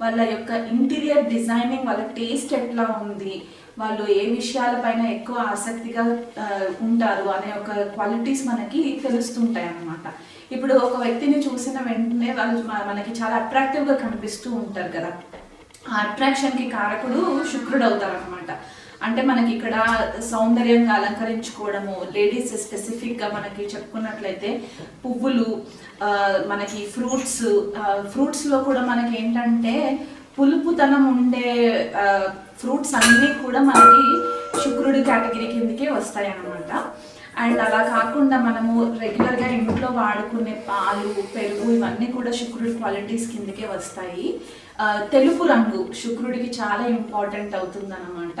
వాళ్ళ యొక్క interior designing వాళ్ళ టేస్ట్ ఎట్లా ఉంది వాళ్ళు ఏ విషయాలపైన ఎక్కువ ఆసక్తిగా ఉంటారు అనే ఒక క్వాలిటీస్ మనకి తెలుస్తుంటాయి అన్నమాట. ఇప్పుడు ఒక వ్యక్తిని చూసిన వెంటనే వాళ్ళు మనకి చాలా అట్రాక్టివ్గా కనిపిస్తూ ఉంటారు కదా. ఆ అట్రాక్షన్కి కారకుడు శుక్రుడు అవుతారు అనమాట అంటే మనకి ఇక్కడ సౌందర్యంగా అలంకరించుకోవడము లేడీస్ స్పెసిఫిక్గా మనకి చెప్పుకున్నట్లయితే పువ్వులు మనకి ఫ్రూట్స్ ఫ్రూట్స్లో కూడా మనకి ఏంటంటే పులుపుతనం ఉండే ఫ్రూట్స్ అన్నీ కూడా మనకి శుక్రుడి కేటగిరీ కిందకే వస్తాయి అన్నమాట అండ్ అలా కాకుండా మనము రెగ్యులర్గా ఇంట్లో వాడుకునే పాలు పెరుగు ఇవన్నీ కూడా శుక్రుడి క్వాలిటీస్ కిందకే వస్తాయి. తెలుపు రంగు శుక్రుడికి చాలా ఇంపార్టెంట్ అవుతుందనమాట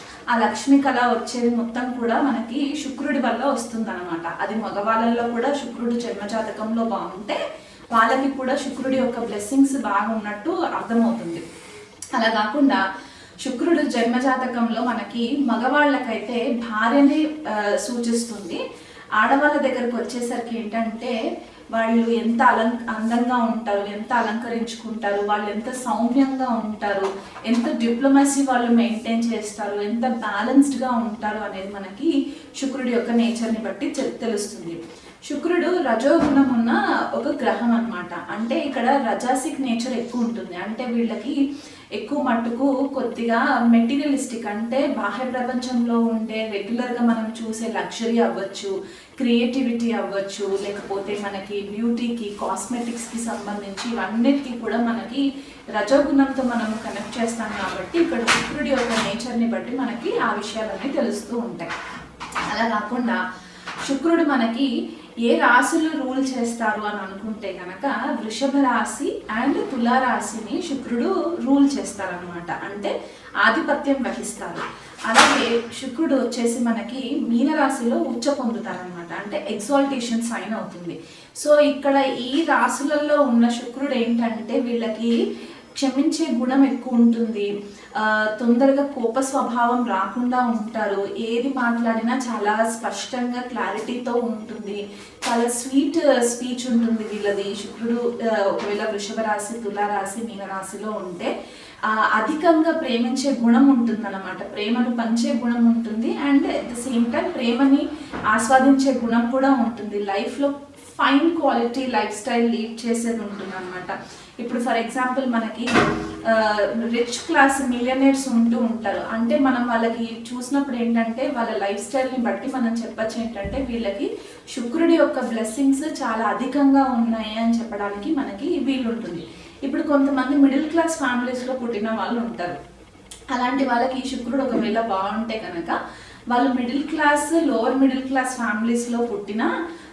ఆ లక్ష్మి కళ వచ్చేది మొత్తం కూడా మనకి శుక్రుడి వల్ల వస్తుందన్నమాట. అది మగవాళ్ళల్లో కూడా శుక్రుడు జన్మజాతకంలో బాగుంటే వాళ్ళకి కూడా శుక్రుడి యొక్క బ్లెస్సింగ్స్ బాగున్నట్టు అర్థమవుతుంది. అలా కాకుండా శుక్రుడు జన్మజాతకంలో మనకి మగవాళ్ళకైతే భార్యని సూచిస్తుంది. ఆడవాళ్ళ దగ్గరకు వచ్చేసరికి ఏంటంటే వాళ్ళు ఎంత అలం అందంగా ఉంటారు ఎంత అలంకరించుకుంటారు వాళ్ళు ఎంత సౌమ్యంగా ఉంటారు ఎంత డిప్లొమసీ వాళ్ళు మెయింటైన్ చేస్తారు ఎంత బ్యాలెన్స్డ్గా ఉంటారు అనేది మనకి శుక్రుడి యొక్క నేచర్ని బట్టి తెలుస్తుంది. శుక్రుడు రజోగుణం ఉన్న ఒక గ్రహం అన్నమాట. అంటే ఇక్కడ రజాసిక్ నేచర్ ఎక్కువ ఉంటుంది. అంటే వీళ్ళకి ఎక్కువ మట్టుకు కొద్దిగా మెటీరియలిస్టిక్ అంటే బాహ్య ప్రపంచంలో ఉండే రెగ్యులర్గా మనం చూసే లగ్జరీ అవ్వచ్చు క్రియేటివిటీ అవ్వచ్చు లేకపోతే మనకి బ్యూటీకి కాస్మెటిక్స్కి సంబంధించి ఇవన్నిటికీ కూడా మనకి రజోగుణంతో మనం కనెక్ట్ చేస్తాం కాబట్టి ఇక్కడ శుక్రుడి యొక్క నేచర్ని బట్టి మనకి ఆ విషయాలన్నీ తెలుస్తూ ఉంటాయి. అలా కాకుండా శుక్రుడు మనకి ఏ రాశులు రూల్ చేస్తారు అని అనుకుంటే కనుక వృషభ రాశి అండ్ తులారాశిని శుక్రుడు రూల్ చేస్తారనమాట అంటే ఆధిపత్యం వహిస్తారు. అలాగే శుక్రుడు వచ్చేసి మనకి మీనరాశిలో ఉచ్చ పొందుతారనమాట అంటే ఎగ్జాల్టేషన్ సైన్ అవుతుంది. సో ఇక్కడ ఈ రాశులలో ఉన్న శుక్రుడు ఏంటంటే వీళ్ళకి క్షమించే గుణం ఎక్కువ ఉంటుంది. తొందరగా కోప స్వభావం రాకుండా ఉంటారు. ఏది మాట్లాడినా చాలా స్పష్టంగా క్లారిటీతో ఉంటుంది. చాలా స్వీట్ స్పీచ్ ఉంటుంది వీళ్ళది. శుక్రుడు ఒకవేళ వృషభ రాశి తులారాశి మీనరాశిలో ఉంటే అధికంగా ప్రేమించే గుణం ఉంటుందన్నమాట. ప్రేమను పంచే గుణం ఉంటుంది and at the same time ప్రేమని ఆస్వాదించే గుణం కూడా ఉంటుంది. లైఫ్లో fine quality life style lead చేసేది ఉంటుంది అనమాట ఇప్పుడు ఫర్ ఎగ్జాంపుల్ మనకి రిచ్ క్లాస్ మిలియనర్స్ ఉంటూ ఉంటారు. అంటే మనం వాళ్ళకి చూసినప్పుడు ఏంటంటే వాళ్ళ లైఫ్ స్టైల్ని బట్టి మనం చెప్పచ్చు ఏంటంటే వీళ్ళకి శుక్రుడి యొక్క బ్లెస్సింగ్స్ చాలా అధికంగా ఉన్నాయి అని చెప్పడానికి మనకి వీలుంటుంది. ఇప్పుడు కొంతమంది మిడిల్ క్లాస్ ఫ్యామిలీస్లో పుట్టిన వాళ్ళు ఉంటారు. అలాంటి వాళ్ళకి ఈ శుక్రుడు ఒకవేళ బాగుంటే కనుక వాళ్ళు middle class lower middle class ఫ్యామిలీస్లో పుట్టిన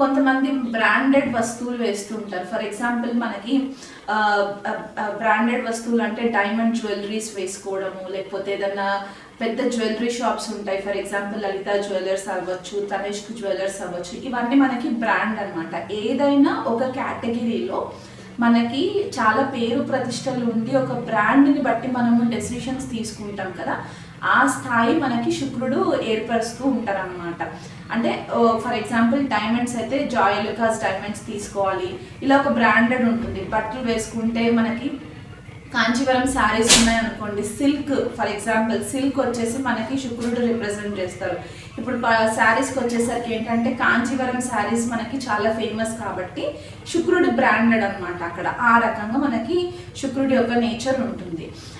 కొంతమంది బ్రాండెడ్ వస్తువులు వేస్తుంటారు. ఫర్ ఎగ్జాంపుల్ మనకి బ్రాండెడ్ వస్తువులు అంటే డైమండ్ జ్యువెలరీస్ వేసుకోవడము లేకపోతే ఏదైనా పెద్ద జ్యువెలరీ షాప్స్ ఉంటాయి. ఫర్ ఎగ్జాంపుల్ లలిత జ్యువెలర్స్ అవ్వచ్చు తనిష్క్ జ్యువెలర్స్ అవ్వచ్చు. ఇవన్నీ మనకి బ్రాండ్ అనమాట ఏదైనా ఒక కేటగిరీలో మనకి చాలా పేరు ప్రతిష్టలు ఉండి ఒక బ్రాండ్ని బట్టి మనము డెసిషన్స్ తీసుకుంటాం కదా. ఆ స్థాయి మనకి శుక్రుడు ఏర్పరుస్తూ ఉంటారనమాట అంటే ఫర్ ఎగ్జాంపుల్ డైమండ్స్ అయితే జాయలుకాస్ డైమండ్స్ తీసుకోవాలి. ఇలా ఒక బ్రాండెడ్ ఉంటుంది. బట్టలు వేసుకుంటే మనకి కాంచీవరం శారీస్ ఉన్నాయనుకోండి సిల్క్ ఫర్ ఎగ్జాంపుల్ సిల్క్ వచ్చేసి మనకి శుక్రుడు రిప్రజెంట్ చేస్తారు. ఇప్పుడు శారీస్కి వచ్చేసరికి ఏంటంటే కాంచీవరం శారీస్ మనకి చాలా ఫేమస్ కాబట్టి శుక్రుడు బ్రాండెడ్ అనమాట అక్కడ. ఆ రకంగా మనకి శుక్రుడి యొక్క నేచర్ ఉంటుంది.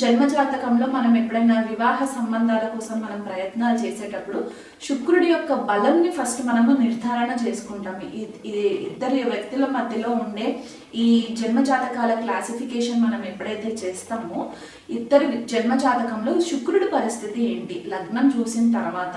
జన్మజాతకంలో మనం ఎప్పుడైనా వివాహ సంబంధాల కోసం మనం ప్రయత్నాలు చేసేటప్పుడు శుక్రుడి యొక్క బలంని ఫస్ట్ మనము నిర్ధారణ చేసుకుంటాం. ఈ ఇద్దరు వ్యక్తుల మధ్యలో ఉండే ఈ జన్మజాతకాల క్లాసిఫికేషన్ మనం ఎప్పుడైతే చేస్తామో ఇద్దరు జన్మజాతకంలో శుక్రుడి పరిస్థితి ఏంటి లగ్నం చూసిన తర్వాత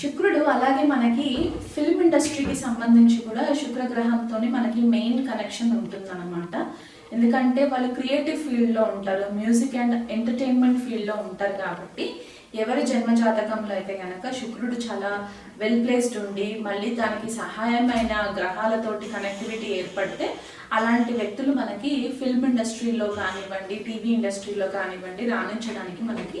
శుక్రుడు అలాగే మనకి ఫిల్మ్ ఇండస్ట్రీకి సంబంధించి కూడా శుక్రగ్రహంతో మనకి మెయిన్ కనెక్షన్ ఉంటుందన్నమాట. ఎందుకంటే వాళ్ళు క్రియేటివ్ ఫీల్డ్లో ఉంటారు మ్యూజిక్ అండ్ ఎంటర్టైన్మెంట్ ఫీల్డ్లో ఉంటారు కాబట్టి ఎవరి జన్మజాతకంలో అయితే కనుక శుక్రుడు చాలా వెల్ ప్లేస్డ్ ఉండి మళ్ళీ దానికి సహాయమైన గ్రహాలతోటి కనెక్టివిటీ ఏర్పడితే అలాంటి వ్యక్తులు మనకి ఫిల్మ్ ఇండస్ట్రీలో కానివ్వండి టీవీ ఇండస్ట్రీలో కానివ్వండి రాణించడానికి మనకి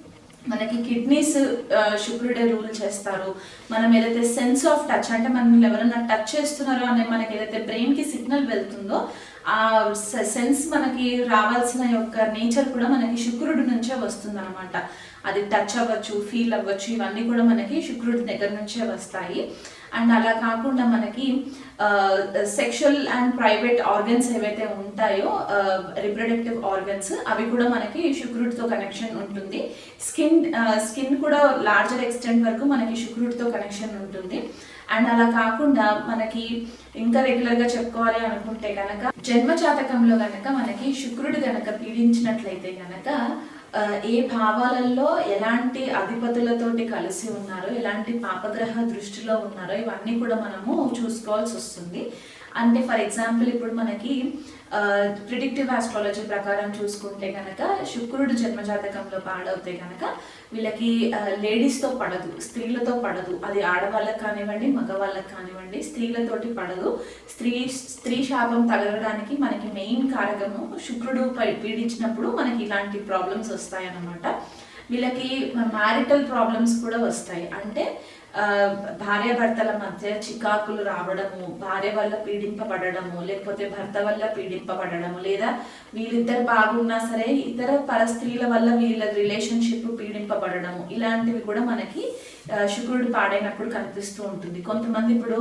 మనకి కిడ్నీస్ శుక్రుడే రూల్ చేస్తారు. మనం ఏదైతే సెన్స్ ఆఫ్ టచ్ అంటే మనం ఎవరైనా టచ్ చేస్తున్నారో అనే మనకి ఏదైతే బ్రెయిన్కి సిగ్నల్ వెళ్తుందో ఆ సెన్స్ మనకి రావాల్సిన యొక్క నేచర్ కూడా మనకి శుక్రుడి నుంచే వస్తుంది అనమాట అది టచ్ అవ్వచ్చు ఫీల్ అవ్వచ్చు ఇవన్నీ కూడా మనకి శుక్రుడి దగ్గర నుంచే వస్తాయి. అండ్ అలా కాకుండా మనకి సెక్షువల్ అండ్ ప్రైవేట్ ఆర్గన్స్ ఏవైతే ఉంటాయో రిప్రొడక్టివ్ ఆర్గన్స్ అవి కూడా మనకి శుక్రుడితో కనెక్షన్ ఉంటుంది. స్కిన్ స్కిన్ కూడా లార్జర్ ఎక్స్టెంట్ వరకు మనకి శుక్రుడితో కనెక్షన్ ఉంటుంది. అండ్ అలా కాకుండా మనకి ఇంకా రెగ్యులర్గా చెప్పుకోవాలి అనుకుంటే కనుక జన్మ జాతకంలో గనక మనకి శుక్రుడు గనక పీడించినట్లయితే గనక ఏ భావాలలో ఎలాంటి అధిపతులతోటి కలిసి ఉన్నారో ఎలాంటి పాపగ్రహ దృష్టిలో ఉన్నారో ఇవన్నీ కూడా మనము చూసుకోవాల్సి వస్తుంది. అంటే ఫర్ ఎగ్జాంపుల్ ఇప్పుడు మనకి ప్రిడిక్టివ్ ఆస్ట్రాలజీ ప్రకారం చూసుకుంటే కనుక శుక్రుడు జన్మజాతకంలో పాడవుతే కనుక వీళ్ళకి లేడీస్తో పడదు స్త్రీలతో పడదు. అది ఆడవాళ్ళకి కానివ్వండి మగవాళ్ళకి కానివ్వండి స్త్రీలతోటి పడదు. స్త్రీ స్త్రీ శాపం తగలడానికి మనకి మెయిన్ కారకము శుక్రుడు పై- పీడించినప్పుడు మనకి ఇలాంటి ప్రాబ్లమ్స్ వస్తాయన్నమాట. వీళ్ళకి మ్యారిటల్ ప్రాబ్లమ్స్ కూడా వస్తాయి. అంటే భార్యాభర్తల మధ్య చికాకులు రావడము భార్య వల్ల పీడింపబడము లేకపోతే భర్త వల్ల పీడింపబడము లేదా వీళ్ళిద్దరు బాగున్నా సరే ఇతర పరస్త్రీల వల్ల వీళ్ళ రిలేషన్షిప్ పీడింపబడము ఇలాంటివి కూడా మనకి శుక్రుడు పాడైనప్పుడు కనిపిస్తూ ఉంటుంది. కొంతమంది ఇప్పుడు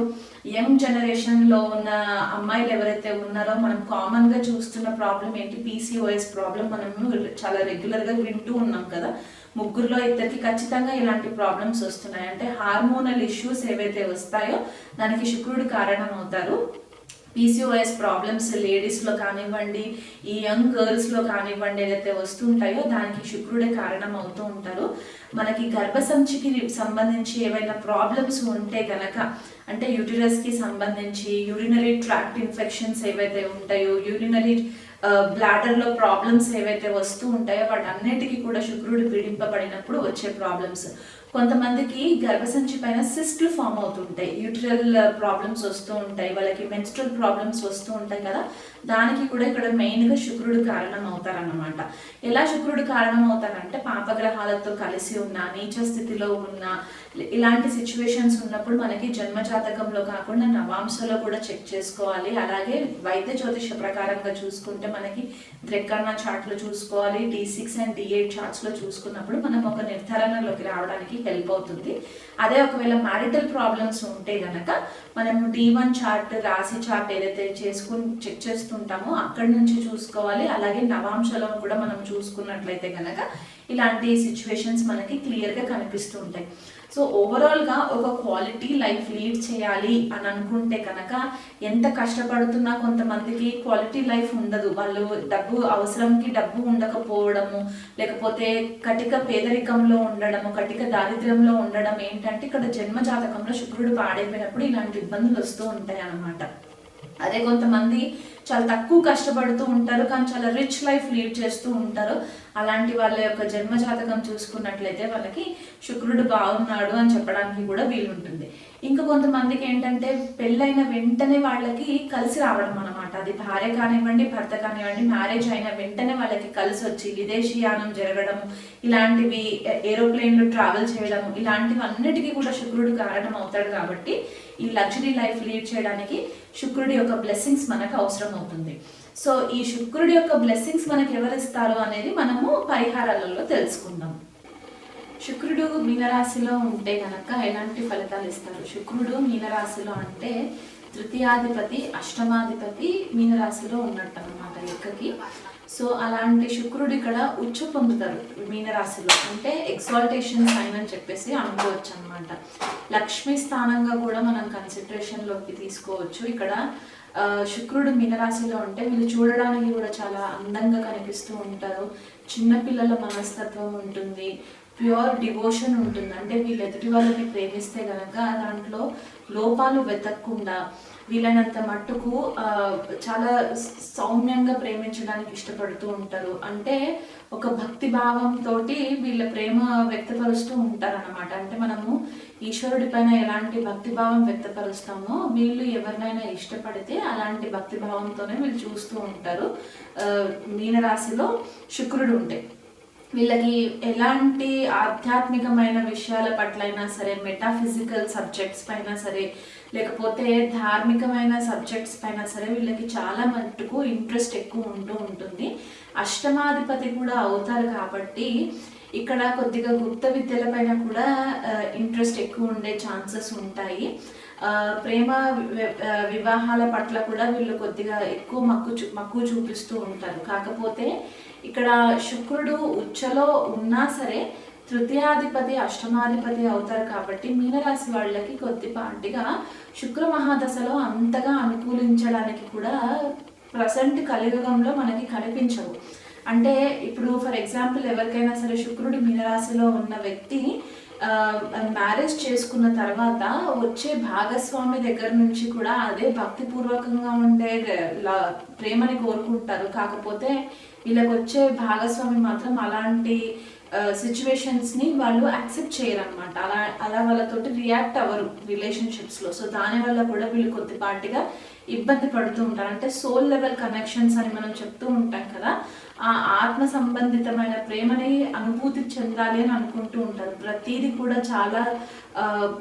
యంగ్ జనరేషన్లో ఉన్న అమ్మాయిలు ఎవరైతే ఉన్నారో మనం కామన్గా చూస్తున్న ప్రాబ్లం ఏంటి? పీసీఓఎస్ ప్రాబ్లం మనము చాలా రెగ్యులర్గా వింటూ ఉన్నాం కదా. ముగ్గురులో ఇద్దరికి ఖచ్చితంగా ఇలాంటి ప్రాబ్లమ్స్ వస్తున్నాయి. అంటే హార్మోనల్ ఇష్యూస్ ఏవైతే వస్తాయో దానికి శుక్రుడు కారణం అవుతారు పీసీఓఎస్ ప్రాబ్లమ్స్ లేడీస్లో కానివ్వండి ఈ యంగ్ గర్ల్స్లో కానివ్వండి ఏదైతే వస్తుంటాయో దానికి శుక్రుడే కారణం అవుతూ ఉంటారు. మనకి గర్భసంచికి సంబంధించి ఏవైనా ప్రాబ్లమ్స్ ఉంటే కనుక అంటే యూటిరస్కి సంబంధించి యూరినరీ ట్రాక్ట్ ఇన్ఫెక్షన్స్ ఏవైతే ఉంటాయో యూరినరీ బ్లాడర్లో ప్రాబ్లమ్స్ ఏవైతే వస్తూ ఉంటాయో వాటన్నిటికీ కూడా శుక్రుడు పీడింపబడినప్పుడు వచ్చే ప్రాబ్లమ్స్ కొంతమందికి గర్భసంచి పైన సిస్ట్లు ఫామ్ అవుతుంటాయి. యూట్రల్ ప్రాబ్లమ్స్ వస్తూ ఉంటాయి. వాళ్ళకి మెన్స్ట్రల్ ప్రాబ్లమ్స్ వస్తూ ఉంటాయి కదా. దానికి కూడా ఇక్కడ మెయిన్గా శుక్రుడు కారణం అవుతారన్నమాట. ఎలా శుక్రుడు కారణం అవుతారంటే పాపగ్రహాలతో కలిసి ఉన్న నీచ స్థితిలో ఉన్న ఇలాంటి సిచ్యువేషన్స్ ఉన్నప్పుడు మనకి జన్మ జాతకంలో కాకుండా నవాంశలో కూడా చెక్ చేసుకోవాలి. అలాగే వైద్య జ్యోతిష ప్రకారంగా చూసుకుంటే మనకి ద్రెక్కన్న చార్ట్లో చూసుకోవాలి. D six and D eight చార్ట్స్లో చూసుకున్నప్పుడు మనం ఒక నిర్ధారణలోకి రావడానికి హెల్ప్ అవుతుంది. అదే ఒకవేళ మ్యారిటల్ ప్రాబ్లమ్స్ ఉంటే గనక మనము డి వన్ చార్ట్ రాశి చార్ట్ ఏదైతే చేసుకుని చెక్ చేస్తుంటామో అక్కడి నుంచి చూసుకోవాలి. అలాగే నవాంశలో కూడా మనం చూసుకున్నట్లయితే గనక ఇలాంటి సిచ్యువేషన్స్ మనకి క్లియర్గా కనిపిస్తూ ఉంటాయి సో ఓవరాల్గా ఒక క్వాలిటీ లైఫ్ లీడ్ చేయాలి అని అనుకుంటే కనుక ఎంత కష్టపడుతున్నా కొంతమందికి క్వాలిటీ లైఫ్ ఉండదు. వాళ్ళు డబ్బు అవసరంకి డబ్బు ఉండకపోవడము లేకపోతే కటిక పేదరికంలో ఉండడము కటిక దారిద్ర్యంలో ఉండడం ఏంటంటే ఇక్కడ జన్మ జాతకంలో శుక్రుడు పాడైపోయినప్పుడు ఇలాంటి ఇబ్బందులు వస్తూ ఉంటాయి అన్నమాట. అదే కొంతమంది చాలా తక్కువ కష్టపడుతూ ఉంటారు కానీ చాలా రిచ్ లైఫ్ లీడ్ చేస్తూ ఉంటారు. అలాంటి వాళ్ళ యొక్క జన్మ జాతకం చూసుకున్నట్లయితే వాళ్ళకి శుక్రుడు బాగున్నాడు అని చెప్పడానికి కూడా వీలుంటుంది. ఇంకా కొంతమందికి ఏంటంటే పెళ్ళైన వెంటనే వాళ్ళకి కలిసి రావడం అనమాట అది భార్య కానివ్వండి భర్త కానివ్వండి మ్యారేజ్ అయిన వెంటనే వాళ్ళకి కలిసి వచ్చి విదేశీయానం జరగడము ఇలాంటివి ఏరోప్లేన్లు ట్రావెల్ చేయడం ఇలాంటివి అన్నిటికీ కూడా శుక్రుడు కారణం అవుతాడు కాబట్టి ఈ లగ్జరీ లైఫ్ లీడ్ చేయడానికి శుక్రుడి యొక్క బ్లెస్సింగ్స్ మనకు అవసరం అవుతుంది సో ఈ శుక్రుడి యొక్క బ్లెస్సింగ్స్ మనకి ఎవరు ఇస్తారు అనేది మనము పరిహారాలలో తెలుసుకుందాం. శుక్రుడు మీనరాశిలో ఉంటే కనుక ఎలాంటి ఫలితాలు ఇస్తారు? శుక్రుడు మీనరాశిలో అంటే తృతీయాధిపతి అష్టమాధిపతి మీనరాశిలో ఉన్నట్టు అనమాట లెక్కకి. సో అలాంటి శుక్రుడు ఇక్కడ ఉచ్చ పొందుతారు మీనరాశిలో. అంటే ఎక్సాల్టేషన్ సైన్ అని చెప్పేసి అనుకోవచ్చు అనమాట లక్ష్మీ స్థానంగా కూడా మనం కన్సిడరేషన్లోకి తీసుకోవచ్చు. ఇక్కడ శుక్రుడు మీనరాశిలో ఉంటే వీళ్ళు చూడడానికి కూడా చాలా అందంగా కనిపిస్తూ ఉంటారు. చిన్నపిల్లల మనస్తత్వం ఉంటుంది. ప్యూర్ డివోషన్ ఉంటుంది. అంటే వీళ్ళు ఎదుటి వాళ్ళని ప్రేమిస్తే కనుక దాంట్లో లోపాలు వెతకకుండా వీలైనంత మట్టుకు చాలా సౌమ్యంగా ప్రేమించడానికి ఇష్టపడుతూ ఉంటారు. అంటే ఒక భక్తి భావంతో వీళ్ళ ప్రేమ వ్యక్తపరుస్తూ ఉంటారు అనమాట అంటే మనము ఈశ్వరుడి పైన ఎలాంటి భక్తి భావం వ్యక్తపరుస్తామో వీళ్ళు ఎవరినైనా ఇష్టపడితే అలాంటి భక్తి భావంతోనే వీళ్ళు చూస్తూ ఉంటారు. మీనరాశిలో శుక్రుడు ఉంటే వీళ్ళకి ఎలాంటి ఆధ్యాత్మికమైన విషయాల పట్ల అయినా సరే మెటాఫిజికల్ సబ్జెక్ట్స్ పైన సరే లేకపోతే ధార్మికమైన సబ్జెక్ట్స్ పైన సరే వీళ్ళకి చాలా మట్టుకు ఇంట్రెస్ట్ ఎక్కువ ఉంటూ ఉంటుంది. అష్టమాధిపతి కూడా అవుతారు కాబట్టి ఇక్కడ కొద్దిగా గుప్త విద్యల పైన కూడా ఇంట్రెస్ట్ ఎక్కువ ఉండే ఛాన్సెస్ ఉంటాయి. ప్రేమ వివాహాల పట్ల కూడా వీళ్ళు కొద్దిగా ఎక్కువ మక్కు చూ మక్కువ చూపిస్తూ ఉంటారు. కాకపోతే ఇక్కడ శుక్రుడు ఉచ్చలో ఉన్నా సరే తృతీయాధిపతి అష్టమాధిపతి అవుతారు కాబట్టి మీనరాశి వాళ్ళకి కొద్దిపాటిగా శుక్ర మహాదశలో అంతగా అనుకూలించడానికి కూడా ప్రజెంట్ కలియుగంలో మనకి కనిపించవు. అంటే ఇప్పుడు ఫర్ ఎగ్జాంపుల్ ఎవరికైనా సరే శుక్రుడు మీనరాశిలో ఉన్న వ్యక్తి మ్యారేజ్ చేసుకున్న తర్వాత వచ్చే భాగస్వామి దగ్గర నుంచి కూడా అదే భక్తిపూర్వకంగా ఉండే ప్రేమని కోరుకుంటారు. కాకపోతే వీళ్ళకి వచ్చే భాగస్వామి మాత్రం అలాంటి సిచ్యువేషన్స్ని వాళ్ళు యాక్సెప్ట్ చేయరనమాట అలా అలా వాళ్ళతోటి రియాక్ట్ అవ్వరు రిలేషన్షిప్స్లో. సో దాని వల్ల కూడా వీళ్ళు కొద్దిపాటిగా ఇబ్బంది పడుతూ ఉంటారు. అంటే సోల్ లెవెల్ కనెక్షన్స్ అని మనం చెప్తూ ఉంటాం కదా. ఆ ఆత్మ సంబంధితమైన ప్రేమని అనుభూతి చెందాలి అని అనుకుంటూ ఉంటారు. ప్రతిదీ కూడా చాలా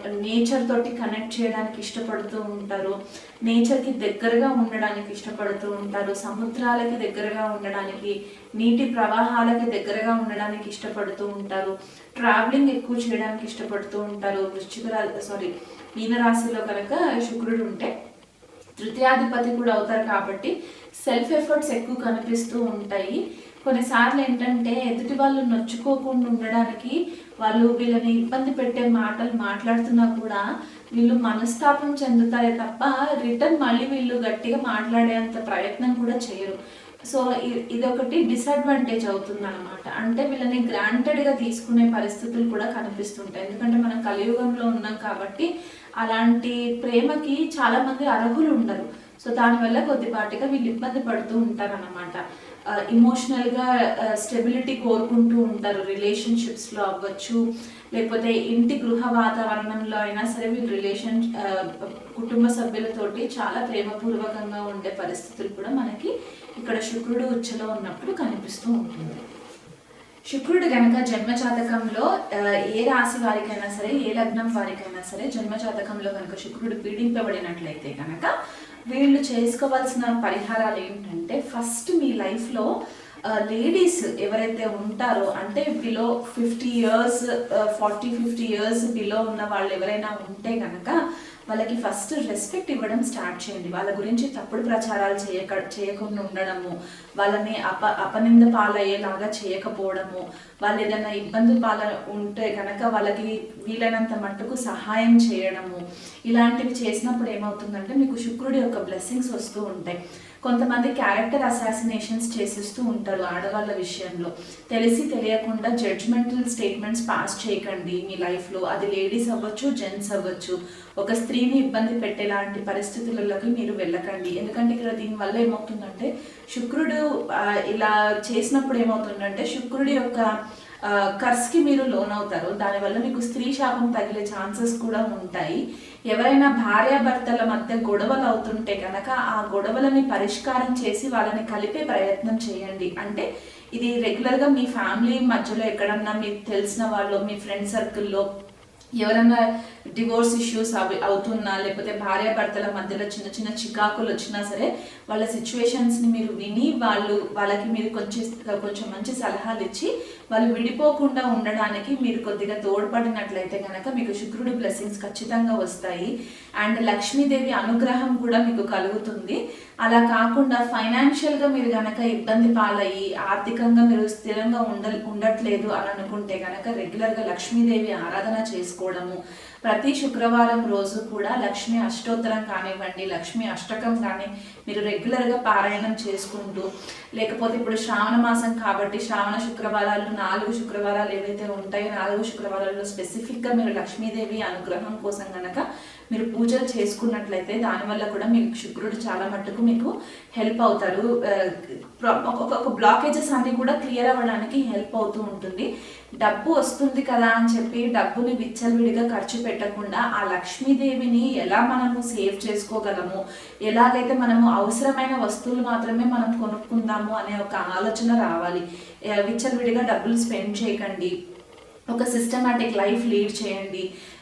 నేచర్ తోటి కనెక్ట్ చేయడానికి ఇష్టపడుతూ ఉంటారు. నేచర్కి దగ్గరగా ఉండడానికి ఇష్టపడుతూ ఉంటారు. సముద్రాలకి దగ్గరగా ఉండడానికి నీటి ప్రవాహాలకి దగ్గరగా ఉండడానికి ఇష్టపడుతూ ఉంటారు. ట్రావెలింగ్ ఎక్కువ చేయడానికి ఇష్టపడుతూ ఉంటారు. వృశ్చిక సారీ మీనరాశిలో కనుక శుక్రుడు ఉంటే. తృతీయాధిపతి కూడా అవుతారు కాబట్టి సెల్ఫ్ ఎఫర్ట్స్ ఎక్కువ కనిపిస్తూ ఉంటాయి. కొన్నిసార్లు ఏంటంటే ఎదుటి వాళ్ళు నొచ్చుకోకుండా ఉండడానికి వాళ్ళు వీళ్ళని ఇబ్బంది పెట్టే మాటలు మాట్లాడుతున్నా కూడా వీళ్ళు మనస్తాపం చెందుతారే తప్ప రిటర్న్ మళ్ళీ వీళ్ళు గట్టిగా మాట్లాడేంత ప్రయత్నం కూడా చేయరు. సో ఇ- ఇదొకటి డిసడ్వాంటేజ్ అవుతుంది అనమాట అంటే వీళ్ళని గ్రాంటెడ్గా తీసుకునే పరిస్థితులు కూడా కనిపిస్తుంటాయి. ఎందుకంటే మనం కలియుగంలో ఉన్నాం కాబట్టి అలాంటి ప్రేమకి చాలామంది అర్హులు ఉండరు. సో దానివల్ల కొద్దిపాటిగా వీళ్ళు ఇబ్బంది పడుతూ ఉంటారనమాట ఇమోషనల్గా స్టెబిలిటీ కోరుకుంటూ ఉంటారు. రిలేషన్షిప్స్లో అవ్వచ్చు లేకపోతే ఇంటి గృహ వాతావరణంలో అయినా సరే వీళ్ళు రిలేషన్ కుటుంబ సభ్యులతోటి చాలా ప్రేమపూర్వకంగా ఉండే పరిస్థితులు కూడా మనకి ఇక్కడ శుక్రుడు ఉచ్చలో ఉన్నప్పుడు కనిపిస్తూ ఉంటుంది. శుక్రుడు గనక జన్మజాతకంలో ఏ రాశి వారికైనా సరే ఏ లగ్నం వారికైనా సరే జన్మ జాతకంలో కనుక శుక్రుడు పీడింపబడినట్లయితే కనుక వీళ్ళు చేసుకోవాల్సిన పరిహారాలు ఏంటంటే ఫస్ట్ మీ లైఫ్లో లేడీస్ ఎవరైతే ఉంటారో అంటే below fifty years forty fifty years below ఉన్న వాళ్ళు ఎవరైనా ఉంటే కనుక వాళ్ళకి ఫస్ట్ రెస్పెక్ట్ ఇవ్వడం స్టార్ట్ చేయండి. వాళ్ళ గురించి తప్పుడు ప్రచారాలు చేయక చేయకుండా ఉండడము వాళ్ళని అప అపనింద పాలయ్యేలాగా చేయకపోవడము వాళ్ళు ఏదైనా ఇబ్బంది పాల ఉంటే కనుక వాళ్ళకి వీలైనంత మట్టుకు సహాయం చేయడము ఇలాంటివి చేసినప్పుడు ఏమవుతుందంటే మీకు శుక్రుడి యొక్క బ్లెస్సింగ్స్ వస్తూ ఉంటాయి. కొంతమంది క్యారెక్టర్ అసాసినేషన్స్ చేసేస్తూ ఉంటారు ఆడవాళ్ళ విషయంలో. తెలిసి తెలియకుండా జడ్జ్మెంటల్ స్టేట్మెంట్స్ పాస్ చేయకండి మీ లైఫ్లో అది లేడీస్ అవ్వచ్చు జెంట్స్ అవ్వచ్చు. ఒక స్త్రీని ఇబ్బంది పెట్టేలాంటి పరిస్థితులలోకి మీరు వెళ్ళకండి. ఎందుకంటే ఇక్కడ దీనివల్ల ఏమవుతుందంటే శుక్రుడు ఇలా చేసినప్పుడు ఏమవుతుందంటే శుక్రుడి యొక్క కర్స్కి మీరు లోన్ అవుతారు. దానివల్ల మీకు స్త్రీ శాపం తగిలే ఛాన్సెస్ కూడా ఉంటాయి. ఎవరైనా భార్యాభర్తల మధ్య గొడవలు అవుతుంటే కనుక ఆ గొడవలని పరిష్కారం చేసి వాళ్ళని కలిపే ప్రయత్నం చేయండి. అంటే ఇది రెగ్యులర్గా మీ ఫ్యామిలీ మధ్యలో ఎక్కడన్నా మీకు తెలిసిన వాళ్ళు మీ ఫ్రెండ్ సర్కిల్లో ఎవరన్నా డివోర్స్ ఇష్యూస్ అవి అవుతున్నా లేకపోతే భార్యాభర్తల మధ్యలో చిన్న చిన్న చికాకులు వచ్చినా సరే వాళ్ళ సిచ్యువేషన్స్ని మీరు విని వాళ్ళు వాళ్ళకి మీరు కొంచెం కొంచెం మంచి సలహాలు ఇచ్చి వాళ్ళు విడిపోకుండా ఉండడానికి మీరు కొద్దిగా తోడ్పడినట్లయితే కనుక మీకు శుక్రుడు బ్లెస్సింగ్స్ ఖచ్చితంగా వస్తాయి. అండ్ లక్ష్మీదేవి అనుగ్రహం కూడా మీకు కలుగుతుంది. అలా కాకుండా ఫైనాన్షియల్గా మీరు కనుక ఇబ్బంది పాలయ్యి ఆర్థికంగా మీరు స్థిరంగా ఉండ ఉండట్లేదు అని అనుకుంటే కనుక రెగ్యులర్గా లక్ష్మీదేవి ఆరాధన చేసుకోవడము. ప్రతి శుక్రవారం రోజు కూడా లక్ష్మి అష్టోత్తరం కానివ్వండి లక్ష్మి అష్టకం కానీ మీరు రెగ్యులర్గా పారాయణం చేసుకుంటూ లేకపోతే ఇప్పుడు శ్రావణ మాసం కాబట్టి శ్రావణ శుక్రవారాలు నాలుగు శుక్రవారాలు ఏవైతే ఉంటాయో నాలుగు శుక్రవారాల్లో స్పెసిఫిక్గా మీరు లక్ష్మీదేవి అనుగ్రహం కోసం కనుక మీరు పూజలు చేసుకున్నట్లయితే దానివల్ల కూడా మీకు శుక్రుడు చాలా మట్టుకు మీకు హెల్ప్ అవుతారు. ఒక్కొక్క బ్లాకేజెస్ అన్ని కూడా క్లియర్ అవ్వడానికి హెల్ప్ అవుతూ ఉంటుంది. డబ్బు వస్తుంది కదా అని చెప్పి డబ్బుని విచ్చలవిడిగా ఖర్చు పెట్టకుండా ఆ లక్ష్మీదేవిని ఎలా మనము సేవ్ చేసుకోగలము? ఎలాగైతే మనము అవసరమైన వస్తువులు మాత్రమే మనం కొనుక్కుందాము అనే ఒక ఆలోచన రావాలి. విచ్చలవిడిగా డబ్బులు స్పెండ్ చేయకండి. ఒక సిస్టమాటిక్ లైఫ్ లీడ్ చేయండి.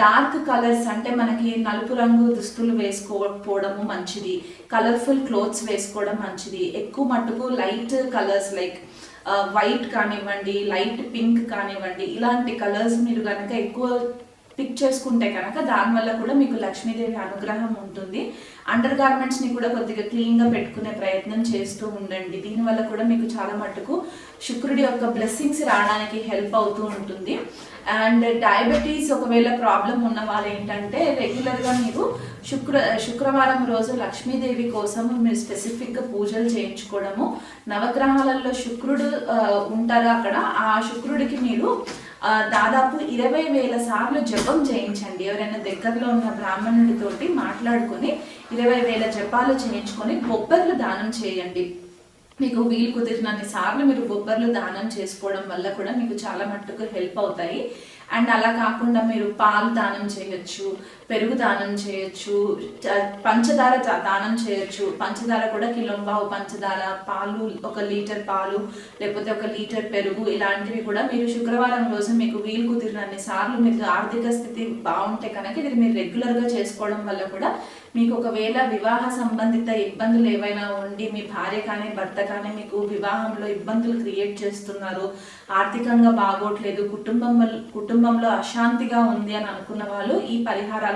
డార్క్ కలర్స్ అంటే మనకి నలుపు రంగు దుస్తులు వేసుకోకపోవడము మంచిది. కలర్ఫుల్ క్లోత్స్ వేసుకోవడం మంచిది. ఎక్కువ మట్టుకు లైట్ కలర్స్ లైక్ వైట్ కానివ్వండి లైట్ పింక్ కానివ్వండి ఇలాంటి కలర్స్ మీరు కనుక ఎక్కువ పిక్ చేసుకుంటే కనుక దానివల్ల కూడా మీకు లక్ష్మీదేవి అనుగ్రహం ఉంటుంది. అండర్ గార్మెంట్స్ని కూడా కొద్దిగా క్లీన్గా పెట్టుకునే ప్రయత్నం చేస్తూ ఉండండి. దీనివల్ల కూడా మీకు చాలా మటుకు శుక్రుడి యొక్క బ్లెస్సింగ్స్ రావడానికి హెల్ప్ అవుతూ ఉంటుంది. అండ్ డయాబెటీస్ ఒకవేళ ప్రాబ్లం ఉన్న వాళ్ళు ఏంటంటే రెగ్యులర్గా మీరు శుక్ర శుక్రవారం రోజు లక్ష్మీదేవి కోసం మీరు స్పెసిఫిక్గా పూజలు చేయించుకోవడము. నవగ్రహాలలో శుక్రుడు ఉంటారు అక్కడ. ఆ శుక్రుడికి మీరు దాదాపు ఇరవై వేల సార్లు జపం చేయించండి. ఎవరైనా దగ్గరలో ఉన్న బ్రాహ్మణుడితోటి మాట్లాడుకొని ఇరవై వేల జపాలు చేయించుకొని బొబ్బర్లు దానం చేయండి. మీకు వీలు కుదిరినన్ని సార్లు మీరు బొబ్బర్లు దానం చేసుకోవడం వల్ల కూడా మీకు చాలా మట్టుకు హెల్ప్ అవుతాయి. అండ్ అలా కాకుండా మీరు పాలు దానం చేయొచ్చు పెరుగు దానం చేయొచ్చు పంచదార దానం చేయొచ్చు. పంచదార కూడా కిలోంబావు పంచదార పాలు ఒక లీటర్ పాలు లేకపోతే ఒక లీటర్ పెరుగు ఇలాంటివి కూడా మీరు శుక్రవారం రోజు మీకు వీలు కుదిరినన్ని సార్లు మీకు ఆర్థిక స్థితి బాగుంటే కనుక ఇది మీరు రెగ్యులర్గా చేసుకోవడం వల్ల కూడా మీకు ఒకవేళ వివాహ సంబంధిత ఇబ్బందులు ఏవైనా ఉండి మీ భార్య కానీ భర్త కానీ మీకు వివాహంలో ఇబ్బందులు క్రియేట్ చేస్తున్నారు ఆర్థికంగా బాగోట్లేదు కుటుంబం కుటుంబంలో అశాంతిగా ఉంది అని అనుకున్న వాళ్ళు ఈ పరిహారాలు